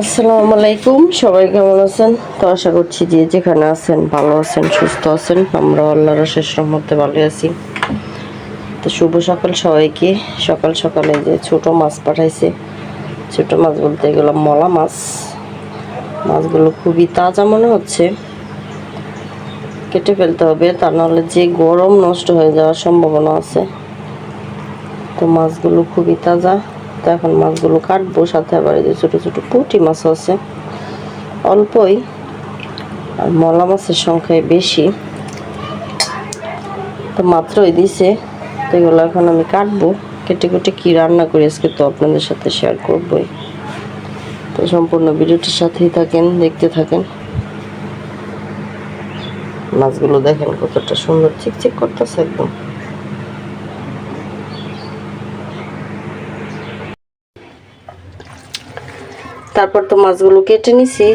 আসসালামু আলাইকুম, সবাই কেমন আছেন? তো আশা করছি যে যেখানে আছেন ভালো আছেন, সুস্থ আছেন। আমরা আল্লাহর শেষ রহমতে ভালো আছি। তো শুভ সকাল সবাইকে। সকাল সকালে যে ছোট মাছ পাঠাইছে, ছোট মাছ বলতে এগুলো মলা মাছ। মাছগুলো খুবই তাজা মনে হচ্ছে। কেটে ফেলতে হবে, তা নাহলে যে গরম নষ্ট হয়ে যাওয়ার সম্ভাবনা আছে। তো মাছগুলো খুবই তাজা। তো এখন মাছগুলো কাটবো, সাথে আবার এই যে ছোটো ছোটো পুঁটি মাছ আছে। অল্পই, আর মলা মাছের সংখ্যায় বেশি। তো মাত্রই দিছে, তো এগুলো এখন আমি কাটবো। কেটে কেটে কী রান্না করি আজকে তো আপনাদের সাথে শেয়ার করবোই। তো সম্পূর্ণ ভিডিওটির সাথেই থাকেন, দেখতে থাকেন। মাছগুলো দেখেন কতটা সুন্দর, চিকচিক করতেছে একদম। তারপর তো মাছগুলো কেটে নিছি।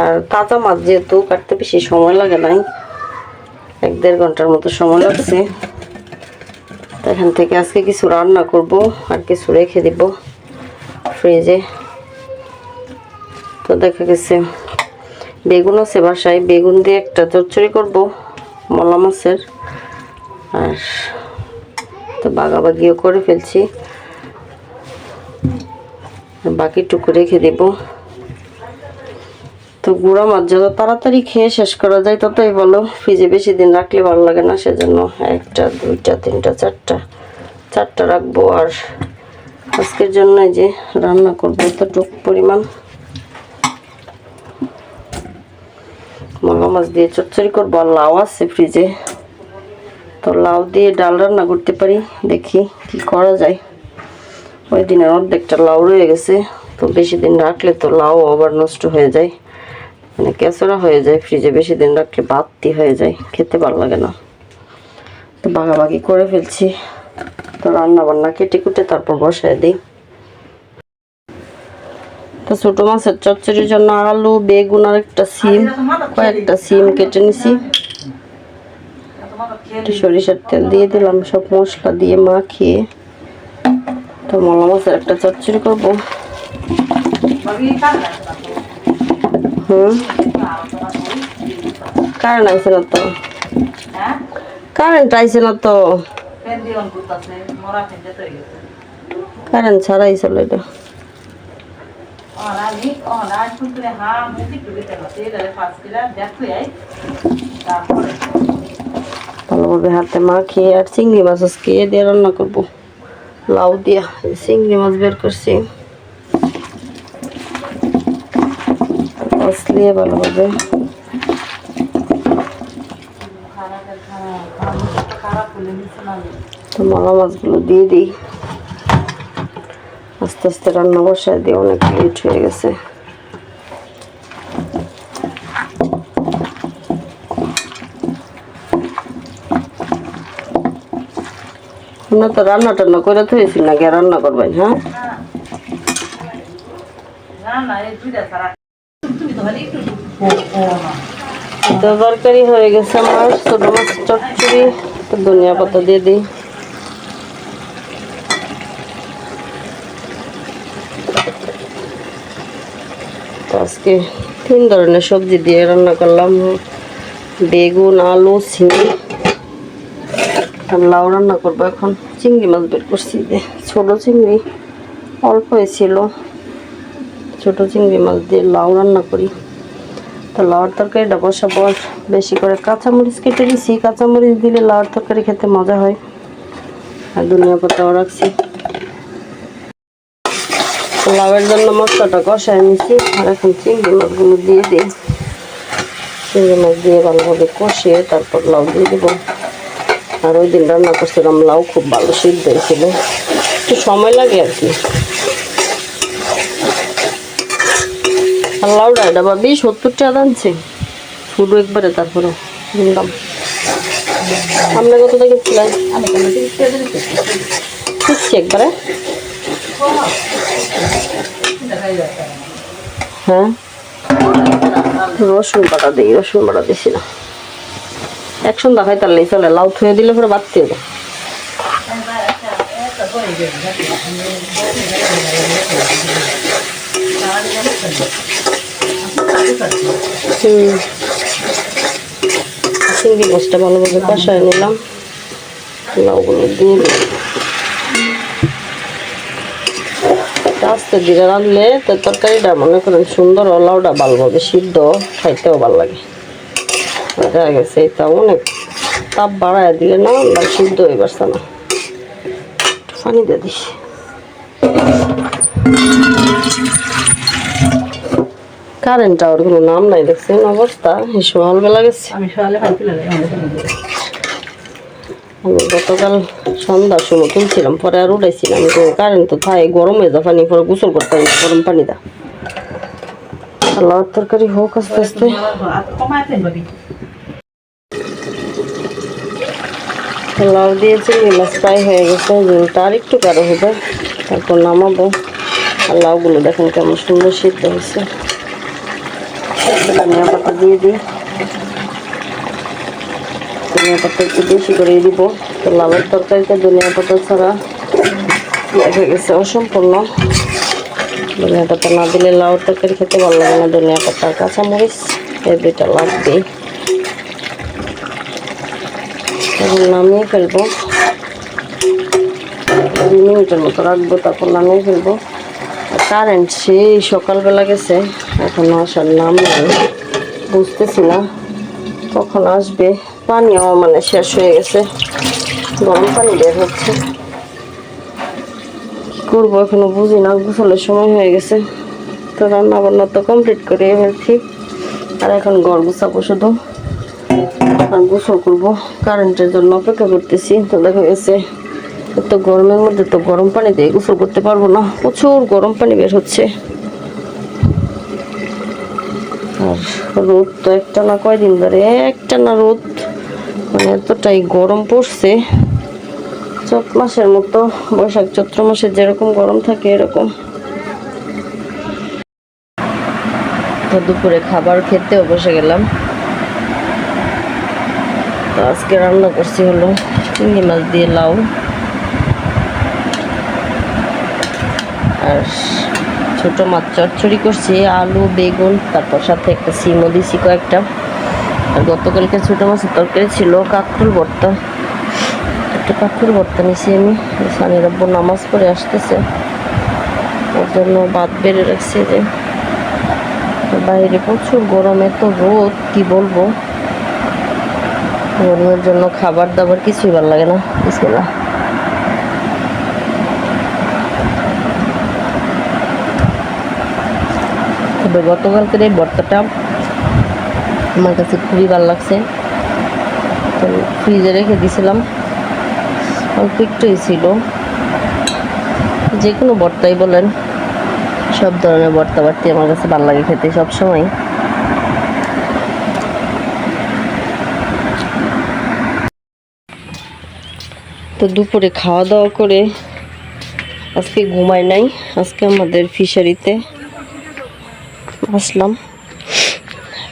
আর তাজা মাছ যেহেতু কাটতে বেশি সময় লাগে নাই, এক দেড় ঘণ্টার মতো সময় লাগছে। এখান থেকে আজকে কিছু রান্না করব আর কিছু রেখে দিব ফ্রিজে। তো দেখা গেছে, বেগুন আছে বাসায়, বেগুন দিয়ে একটা চচ্চড়ি করব, মলা মাছের। আর তো বাগাবাগিও করে ফেলছি। বাকিটুকু রেখে দেব। তো গুঁড়া মাছ যত তাড়াতাড়ি খেয়ে শেষ করা যায় ততই ভালো। ফ্রিজে বেশি দিন রাখলে ভালো লাগে না, সেজন্য একটা, দুইটা, তিনটা, চারটা চারটা রাখব। আর আজকের জন্য যে রান্না করব এতটুক পরিমাণ। মলা মাছ দিয়ে চচ্চড়ি করব আর লাউ আছে ফ্রিজে। তো লাউ দিয়ে ডাল রান্না করতে পারি, দেখি কি করা যায়। ওই দিনের অর্ধেকটা লাউ রয়ে গেছে, তো বেশি দিন রাখলে তো লাউ আবার নষ্ট হয়ে যায়। মানে কেঁচড়া হয়ে যায়, ফ্রিজে বেশি দিন রাখলে বাতি হয়ে যায়, খেতে ভালো লাগে না। তো বাগাবাগি করে ফেলছি। তো রান্না বান্না কেটে কুটে তারপর বসায় দিই। তো ছোটো মাছের চচ্চড়ির জন্য আলু, বেগুন আর একটা সিম, কয়েকটা সিম কেটে নিছি। সরিষার তেল দিয়ে দিলাম, সব মশলা দিয়ে মাখিয়ে। তো মলা মাছের একটা চচ্চড়ি করব। হুম। কারেন্ট আইছে না তো। কারেন্ট আইছে না তো। কারেন্ট ছাড়াই চলে এটা। ভালোভাবে হাতে মাখিয়ে আর চিংড়ি মাছ এ দিয়ে রান্না করব। লাউ দিয়া এই চিংড়ি মাছ বের করছি কষলিয়ে ভালোভাবে তো মলা মাছগুলো দিয়ে দিই আস্তে আস্তে রান্না বসায় দিয়ে অনেক লেট হয়ে গেছে না তো রান্না টান্না করে থয়েছি না গে রান্না করবেন হ্যাঁ? তো তরকারি হয়ে গেছে আমার, ছোট মাছ চচ্চড়ি তো ধনিয়া পাতা দিয়ে দিই। আজকে তিন ধরনের সবজি দিয়ে রান্না করলাম, বেগুন, আলু ছিঙি আর লাউ রান্না করব। এখন চিংড়ি মাছ বের করছি ছোট চিংড়ি অল্প ছিল ছোট চিংড়ি মাছ দিয়ে লাউ রান্না করি। তো লাউর তরকারিটা বসাবো আর বেশি করে কাঁচামরিচ কেটে দিছি। কাঁচামরিচ দিলে লাউর তরকারি খেতে মজা হয়। আর ধনিয়া পাতাও রাখছি। লাউয়ের জন্য মশলাটা কষায় নিছি। আর এখন চিংড়ি মাছগুলো দিয়ে দিই। চিংড়ি মাছ দিয়ে ভালোভাবে কষিয়ে তারপর লাউ দিয়ে দেবো। আর ওই দিন রান্না করছিলাম, লাউ খুব ভালো, সিদ্ধ হয়েছিল একটু সময় লাগে আর কি। আর লাউটা এটা ভাবি সত্তর টাকা আনছে। শুধু একবারে তারপরে কিনলাম। আমরা কত থেকে ছিলাম একবারে। হ্যাঁ? রসুন বাটা দিই, রসুন বাটা দিছি না। একসঙ্গে দেখাই তাহলে চলে, লাউ থুয়ে দিলে পরে হবে হুম। চিংড়ি মাছটা ভালোভাবে কষায় নিলাম। লাউগুলো দিয়ে আস্তে ধীরে রাঁধলে তো তরকারিটা মনে করেন সুন্দর লাউটা ভালোভাবে সিদ্ধ, খাইতেও ভালো লাগে। দেখা গেছে এটা অনেক তাপ বাড়ায় দিলে না সিদ্ধ হয়ে পারছে না। একটু পানি দিয়ে দিস। কারেন্ট টাওয়ার কোনো নাম নাই দেখছেন অবস্থা? সকালবেলা গেছে। আমি সকালে আমি গতকাল সন্ধ্যার সময় তুলছিলাম পরে আর উঠাইছিলাম কারেন্ট তো থাকে গরম হয়ে যায় পানি পরে গোসল করতে হবে গরম পানি দা। লাউর তরকারি হোক আস্তে আস্তে কমায় তেন ভাবি লাউ দিয়ে চিংড়ি মাছ ফ্রাই হয়ে গেছে, ঝোলটা আর একটু কারও হবে। তারপর নামাবো। আর লাউগুলো দেখেন কেমন সুন্দর সিদ্ধ হয়েছে। ধনিয়া পাতা দিয়ে দিই। ধনিয়া পাতা একটু বেশি করে দিব। তো লাউয়ের তরকারিতে ধনিয়া পাতা ছাড়া দেখা গেছে অসম্পূর্ণ। ধনিয়া পাতা না দিলে লাউর তরকারি খেতে ভালো লাগে না। ধনিয়া পাতা কাঁচামরিচ, এই দুইটা লাগবেই। এখন নামিয়ে ফেলব। দুই মিনিটের মতো রাখব, তারপর নামিয়ে ফেলব। কারেন্ট সেই সকালবেলা গেছে, এখন আসার নাম বুঝতেছি না কখন আসবে। পানিও মানে শেষ হয়ে গেছে। গরম পানি বের হচ্ছে। করব এখনও বুঝি না, গোসলের সময় হয়ে গেছে। তো রান্না বান্না তো কমপ্লিট করে ফেলছি আর এখন ঘর গুছাবো শুধু। আর গোসল করব। কারেন্টের জন্য অপেক্ষা করতেছি। তো দেখা গেছে, এত গরমের মধ্যে তো গরম পানি দিয়ে গোসল করতে পারব না। প্রচুর গরম পানি বের হচ্ছে। আর রোদ তো একটা না কয়দিন ধরে, একটা না রোদ। মানে এতটাই গরম পড়ছে। চৈত মাসের মতো, বৈশাখ চৈত্র মাসে যেরকম গরম থাকে এরকম। দুপুরে খাবার খেতেও বসে গেলাম। আজকে রান্না করছি হলো চিংড়ি মাছ দিয়ে লাউ আর ছোট মাছ চচ্চড়ি করছি, আলু, বেগুন, তারপর সাথে একটা সিমও দিছি কয়েকটা। আর গতকালকে ছোট মাছের তরকারি ছিল কাঁকরুল ভর্তা। একটা কাঁকরুল ভর্তা নিছি আমি, সানি রব্বর নামাজ পড়ে আসতেছে। ওর জন্য ভাত বেড়ে রাখছি যে, বাইরে প্রচুর গরমে তো রোদ, কি বলব? গরমের জন্য খাবার দাবার কিছুই ভালো লাগে না। বিসমিল্লাহ। তবে গতকালকের এই ভর্তাটা আমার কাছে খুবই ভালো লাগছে। তো ফ্রিজে রেখে দিয়েছিলাম অল্প একটুই ছিল। যে কোনো ভর্তাই বলেন, সব ধরনের ভর্তা বাড়তি আমার কাছে ভালো লাগে খেতে সব তো দুপুরে খাওয়া দাওয়া করে আজকে ঘুমাই নাই। আজকে আমাদের ফিশারিতে আসলাম।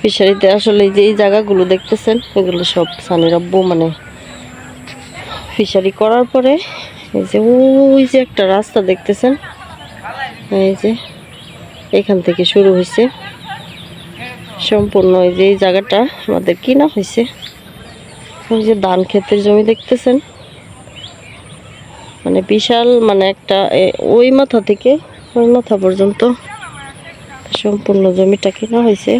ফিশারিতে আসলে যে এই জায়গাগুলো দেখতেছেন, এগুলো সব সানির আব্বু মানে ফিশারি করার পরে এই যে ওই যে একটা রাস্তা দেখতেছেন, এই যে এখান থেকে শুরু হয়েছে সম্পূর্ণ এই যে এই জায়গাটা আমাদের কিনা হয়েছে ওই যে ধান ক্ষেতের জমি দেখতেছেন। মানে বিশাল মানে একটা ওই মাথা থেকে ওই মাথা পর্যন্ত সম্পূর্ণ জমিটা কেনা হয়েছে।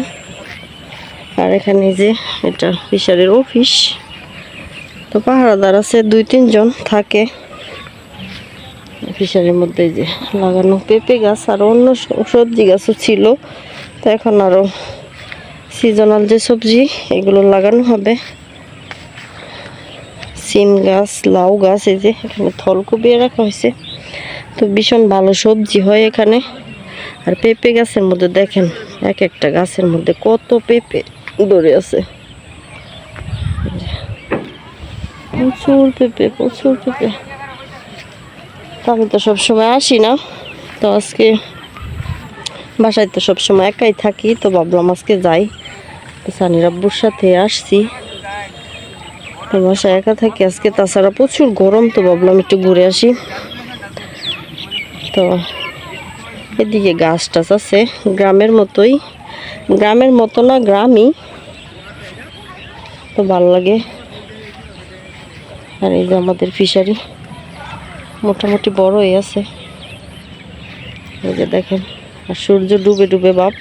আর এখানে যে এটা ফিশারির অফিস। তো পাহারাদার আছে, দুই তিনজন থাকে। ফিশারির মধ্যে যে লাগানো পেঁপে গাছ আর অন্য সবজি গাছও ছিল। তো এখন আরও সিজনাল যে সবজি, এগুলো লাগানো হবে। সিম গাছ, লাউ গাছ, এই যে এখানে থলকপি রাখা হয়েছে। তো ভীষণ ভালো সবজি হয় এখানে। আর পেঁপে গাছের মধ্যে দেখেন, এক একটা গাছের মধ্যে কত পেঁপে ধরে আছে। প্রচুর পেঁপে প্রচুর পেঁপে। আমি তো সবসময় আসি না। তো আজকে বাসায় তো সবসময় একাই থাকি, তো ভাবলাম আজকে যাই। তো সানির আব্বুর সাথে আসছি। বাসায় একা থাকি, আজকে তাছাড়া প্রচুর গরম তো ভাবলাম একটু ঘুরে আসি। তো এদিকে গাছ টাছ আছে, গ্রামের মতোই। গ্রামের মতো না, গ্রামই। তো ভালো লাগে। আর এই যে আমাদের ফিশারি, মোটামুটি বড়ই আছে। এই যে দেখেন, আর সূর্য ডুবে ডুবে বাপ।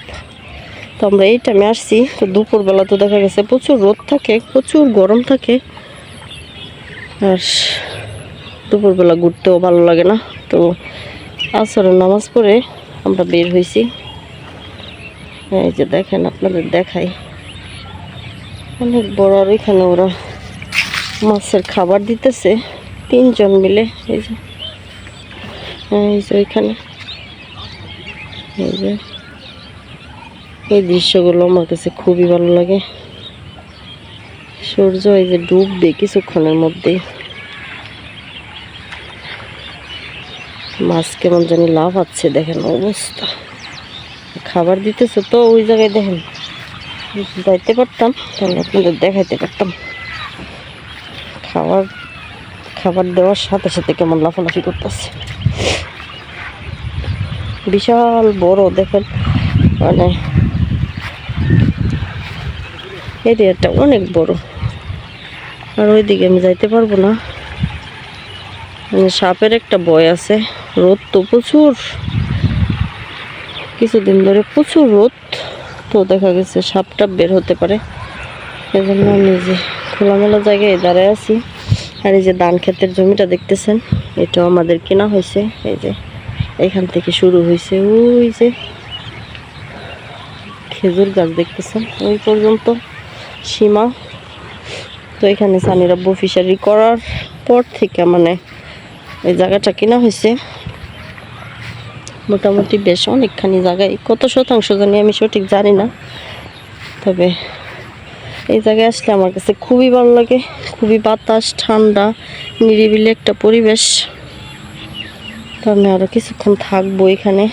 তো আমরা এই টাইমে আসছি, তো দুপুরবেলা তো দেখা গেছে প্রচুর রোদ থাকে, প্রচুর গরম থাকে। আর দুপুরবেলা ঘুরতেও ভালো লাগে না। তো আসরের নামাজ পড়ে আমরা বের হয়েছি এই যে দেখেন, আপনাদের দেখাই। অনেক বড় আর এখানে ওরা মাছের খাবার দিতেছে, তিনজন মিলে। এই যে এই যে ওইখানে। এই যে, এই দৃশ্যগুলো আমার কাছে খুবই ভালো লাগে। সূর্য এই যে ডুববে কিছুক্ষণের মধ্যে মাছ কেমন জানি লাভ আছে দেখেন অবস্থা। খাবার দিতেছে তো ওই জায়গায়, দেখেন। যাইতে পারতাম, তাহলে আপনাদের দেখাইতে পারতাম। খাবার খাবার দেওয়ার সাথে সাথে কেমন লাফালাফি করতেছে। বিশাল বড়, দেখেন। মানে এরিয়াটা অনেক বড়। আর ওইদিকে আমি যাইতে পারব না। মানে সাপের একটা বয় আছে, রোদ তো প্রচুর। কিছুদিন ধরে প্রচুর রোদ তো দেখা গেছে সাপটা বের হতে পারে। এজন্য আমি যে খোলামেলা জায়গায় দাঁড়ায় আছি। আর এই যে ধান ক্ষেতের জমিটা দেখতেছেন, এটাও আমাদের কেনা হয়েছে। এই যে এখান থেকে শুরু হয়েছে, ওই যে খেজুর গাছ দেখতেছেন, ওই পর্যন্ত সীমা। তো এখানে সানিরাব্বু ফিশারি করার পর থেকে মানে এই জায়গাটা কেনা হয়েছে। মোটামুটি বেশ অনেকখানি জায়গায়, কত শতাংশ জানি আমি সঠিক জানি না। তবে এই জায়গায় আসলে আমার কাছে খুবই ভালো লাগে, খুবই বাতাস, ঠান্ডা, নিরিবিলি একটা পরিবেশ। তো আমি আরও কিছুক্ষণ থাকব এখানে।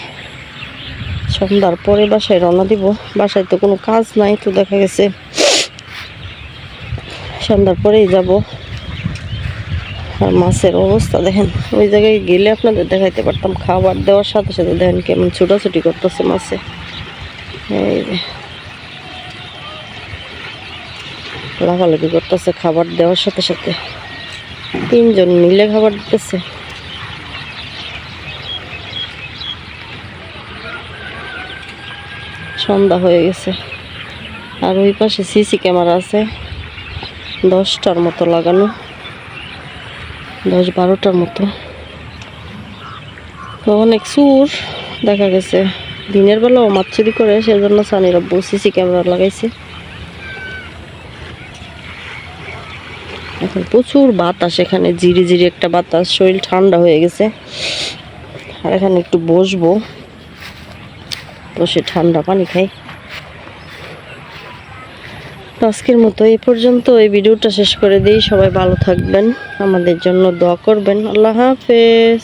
সন্ধ্যার পরে বাসায় রওনা দিব। বাসায় তো কোনো কাজ নাই, তো দেখা গেছে সন্ধ্যার পরেই যাব। আর মাছের অবস্থা দেখেন, ওই জায়গায় গেলে আপনাদের দেখাইতে পারতাম, খাবার দেওয়ার সাথে সাথে দেখেন কেমন ছুটাছুটি করতেছে মাছে। এই লাফালাফি করতেছে খাবার দেওয়ার সাথে সাথে। তিনজন মিলে খাবার দিতেছে। সন্ধ্যা হয়ে গেছে। আর ওই পাশে সিসি ক্যামেরা আছে। দশটার মতো লাগানো, দশ বারোটার মতো। অনেক সুর দেখা গেছে। দিনের বেলাও মাছ চুরি করে, সেজন্য সানির আব্বু সিসি ক্যামেরা লাগাইছে। এখন প্রচুর বাতাস এখানে জিরি জিরি একটা বাতাস, শরীর ঠান্ডা হয়ে গেছে। আর এখানে একটু বসবো। বসে ঠান্ডা পানি খাই। আজকের মতো এই পর্যন্ত। এই ভিডিওটা শেষ করে দিই। সবাই ভালো থাকবেন। আমাদের জন্য দোয়া করবেন। আল্লাহ হাফেজ।